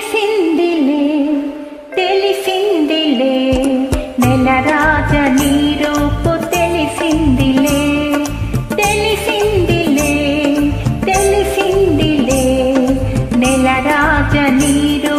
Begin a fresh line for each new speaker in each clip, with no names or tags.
తెలిసిందిలే తెలిసిందిలే. నెల రాజ నీరోపు తెలిసిందిలే తెలిసిందిలే తెలిసిందిలే. నెల రాజ నీరు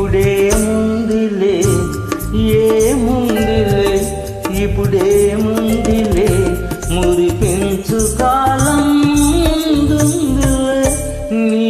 ఇప్పుడే ముందిలే
ఏ ఇప్పుడేముందిలే ఇప్పుడే ఇప్పుడేముందిలే మురిపించు కాలం ముందుందిలే నీ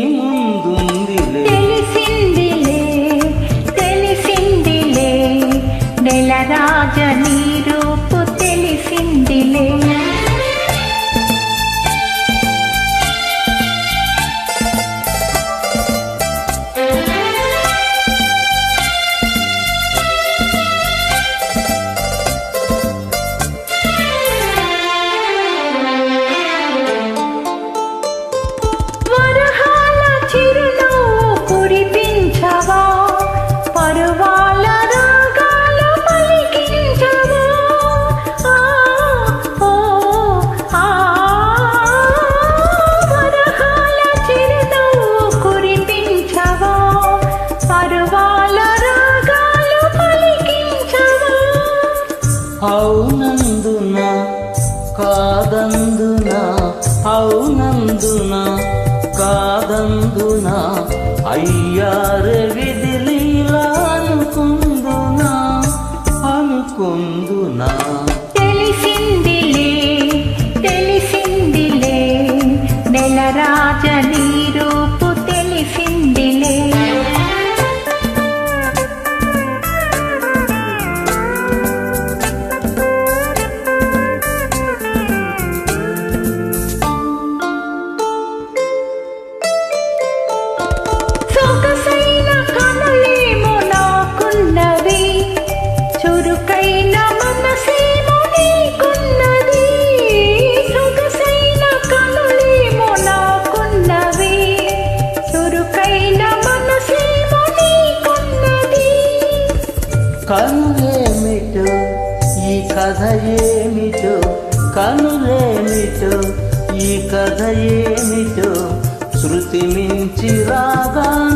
అవునందున? కాదందున? అవునందున? కాదందున? అయ్యారే విధిలీలా అనుకుందునా? అనుకుందునా?
తెలిసిందిలే తెలిసిందిలే. నెల రాజ నీ రూపు తెలిసిందిలే.
కనులేమిటో ఈ కథ ఏమిటో? కనులేమిటో ఈ కథ ఏమిటో? శృతి మించి
రాగా